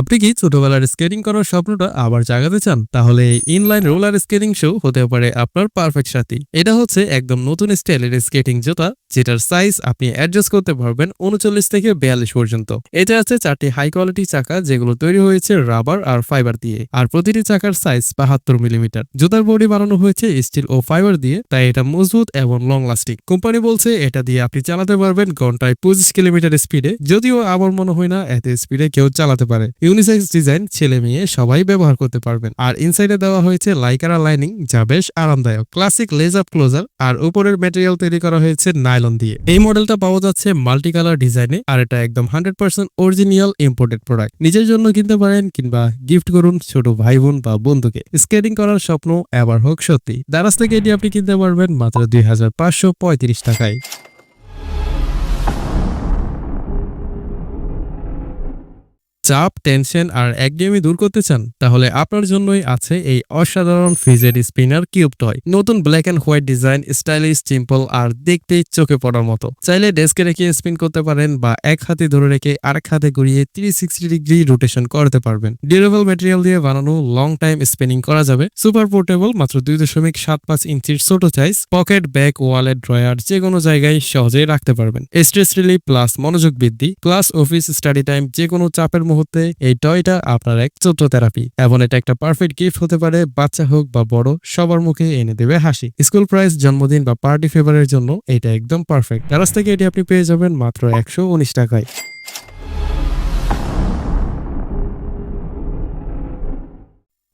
আপনি কি ছোটবেলার স্কেটিং করার স্বপ্নটা আবার জাগাতে চান? তাহলে ইনলাইন রোলার স্কেটিং শো হতে পারে আপনার পারফেক্ট সাথী। এটা হচ্ছে একদম নতুন স্টাইলের স্কেটিং জুতা, যেটার সাইজ আপনি অ্যাডজাস্ট করতে পারবেন উনচল্লিশ থেকে বিয়াল্লিশ পর্যন্ত। এটা আছে চারটি হাই কোয়ালিটি চাকা, যেগুলো তৈরি হয়েছে রাবার আর ফাইবার দিয়ে, আর প্রতিটি চাকার সাইজ বাহাত্তর মিলিমিটার জুতার বডি বানানো হয়েছে স্টিল ও ফাইবার দিয়ে, তাই এটা মজবুত এবং লং লাস্টিং কোম্পানি বলছে এটা দিয়ে আপনি চালাতে পারবেন ঘন্টায় পঁচিশ কিলোমিটার স্পিডে যদিও আমার মনে হয় না এত স্পিডে কেউ চালাতে পারে। ইউনিসেক্স ডিজাইন ছেলে মেয়ে সবাই ব্যবহার করতে পারবেন। আর ইনসাইডে দেওয়া হয়েছে লাইকারা লাইনিং যা বেশ আরামদায়ক। ক্লাসিক লেজ আপ ক্লোজার আর উপরের ম্যাটেরিয়াল তৈরি করা হয়েছে নাইলন দিয়ে। এই মডেলটা পাওয়া যাচ্ছে মাল্টি কালার ডিজাইনে আর এটা একদম hundred percent original imported product নিজের জন্য কিনতে পারেন কিংবা গিফট করুন ছোট ভাই বোন বা বন্ধুকে। স্কেটিং করার স্বপ্ন এবার হোক সত্যি। দারাজ থেকে এটি আপনি কিনতে পারবেন মাত্র দুই হাজার পাঁচশো পঁয়ত্রিশ টাকায়। চাপ, টেনশন আর একঘেয়েমি দূর করতে চান, তাহলে আপনার জন্যই আছে এই অসাধারণ ফিজেড স্পিনার কিউব টয়। নতুন black and white design stylish simple আর দেখতেই চোখে পড়ার মতো। চাইলে ডেস্কে রেখে স্পিন করতে পারেন বা এক হাতে ধরে রেখে আরেক হাতে ঘুরিয়ে থ্রি সিক্সটি ডিগ্রি রোটেশন করতে পারবেন। ডিউরেবল ম্যাটেরিয়াল দিয়ে বানানো লং টাইম স্পিনিং করা যাবে। সুপার পোর্টেবল মাত্র দুই দশমিক সাত পাঁচ ইঞ্চির ছোট size pocket bag wallet drawer যে কোনো জায়গায় সহজেই রাখতে পারবেন। স্ট্রেস রিলিফ প্লাস মনোযোগ বৃদ্ধি প্লাস অফিস স্টাডি টাইম যে কোনো চাপের মুহূর্তে এই টয়টা আপনার এক চোদ্দ থেরাপি এবং এটা একটা পারফেক্ট গিফট হতে পারে, বাচ্চা হোক বা বড়, সবার মুখে এনে দেবে হাসি। স্কুল প্রাইস জন্মদিন বা পার্টি ফেভারের জন্য এটা একদম পারফেক্ট তার থেকে এটি আপনি পেয়ে যাবেন মাত্র একশো উনিশ টাকায়।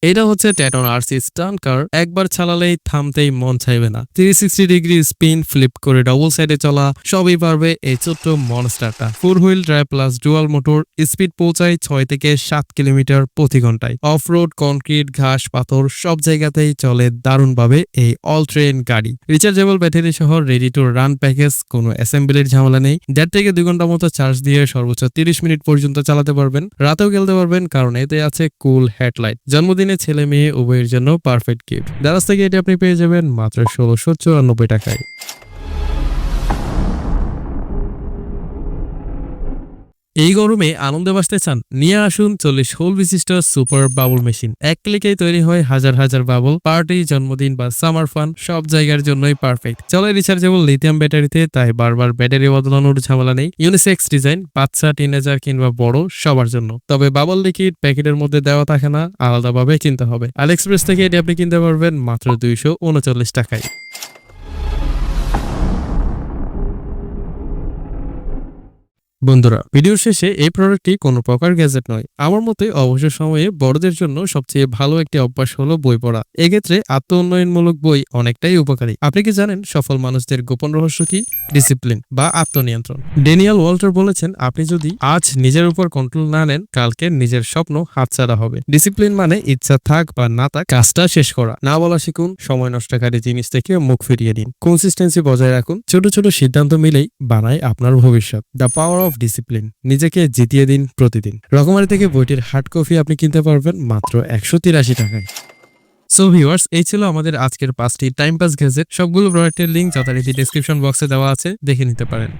এটা হচ্ছে ট্যাটন আরসি স্টান কার একবার চালালেই থামতেই মন চাইবে না। Three sixty degree spin flip করে ডবল সাইডে চলা, সবই পারবে এই ছোট্ট মনস্টারটা four wheel drive plus dual motor speed পৌঁছায় ছয় থেকে সাত কিলোমিটার প্রতি ঘন্টায়। অফ রোড কনক্রিট ঘাস, পাথর, সব জায়গাতেই চলে দারুণভাবে এই অল ট্রেন গাড়ি। রিচার্জেবল ব্যাটারি সহ রেডি টু রান প্যাকেজ কোনো অ্যাসেম্বলির ঝামেলা নেই। দেড় থেকে দুই ঘণ্টা মতো চার্জ দিয়ে সর্বোচ্চ তিরিশ মিনিট পর্যন্ত চালাতে পারবেন। রাতেও খেলতে পারবেন, কারণ এতে আছে কুল হেডলাইট জন্মদিনে ছেলে মেয়ে উভয়ের জন্য পারফেক্ট গিফট দারাজ থেকে এটি আপনি পেয়ে যাবেন মাত্র ষোলোশো চুরানব্বই টাকায়। এই গরমে আনন্দে বাসতে চান, নিয়ে আসুন চল্লিশ হোল বিশিষ্ট সুপার বাবল মেশিন। এক ক্লিকেই তৈরি হয় হাজার হাজার বাবল, পার্টি, জন্মদিন বা সামার ফান, সব জায়গার জন্যই পারফেক্ট। চলে রিচার্জেবল লিথিয়াম ব্যাটারিতে, তাই বারবার ব্যাটারি বদলানোর ঝামেলা নেই। ইউনিসেক্স ডিজাইন, বাচ্চা, টিনেজার কিংবা বড়, সবার জন্য। তবে বাবল লিকুইড প্যাকেটের মধ্যে দেওয়া থাকে না, আলাদাভাবে কিনতে হবে। আলিএক্সপ্রেস থেকে এটি আপনি কিনতে পারবেন মাত্র দুইশো উনচল্লিশ টাকায়। বন্ধুরা ভিডিওর শেষে এই প্রোডাক্টটি কোনো প্রকার গ্যাজেট নয়। আমার মতে অবসর সময়ে বড়দের জন্য সবচেয়ে ভালো একটি অভ্যাস হলো বই পড়া। এক্ষেত্রে আত্ম উন্নয়নমূলক বই অনেকটাই উপকারী। আপনি কি জানেন সফল মানুষদের গোপন রহস্য কি? ডিসিপ্লিন বা আত্মনিয়ন্ত্রণ। ডেনিয়াল ওয়াল্টার বলেছেন, আপনি যদি আজ নিজের উপর কন্ট্রোল না নেন, কালকে নিজের স্বপ্ন হাতছাড়া হবে। ডিসিপ্লিন মানে ইচ্ছা থাক বা না থাক, কাজটা শেষ করা। না বলা শিখুন, সময় নষ্টকারী জিনিস থেকে মুখ ফিরিয়ে দিন কনসিস্টেন্সি বজায় রাখুন। ছোট ছোট সিদ্ধান্ত মিলেই বানায় আপনার ভবিষ্যৎ। দ্য পাওয়ার অফ ডিসিপ্লিন নিজেকে জিতিয়ে দিন প্রতিদিন। রকমারি থেকে বইটির হার্ড কপি আপনি কিনতে পারবেন মাত্র একশো তিরাশি টাকায়। সো ভিউয়ার্স এই ছিল আমাদের আজকের পাঁচটি টাইম পাস গেজেট সবগুলো প্রোডাক্টের লিঙ্ক যথারীতি ডিসক্রিপশন বক্সে দেওয়া আছে, দেখে নিতে পারেন।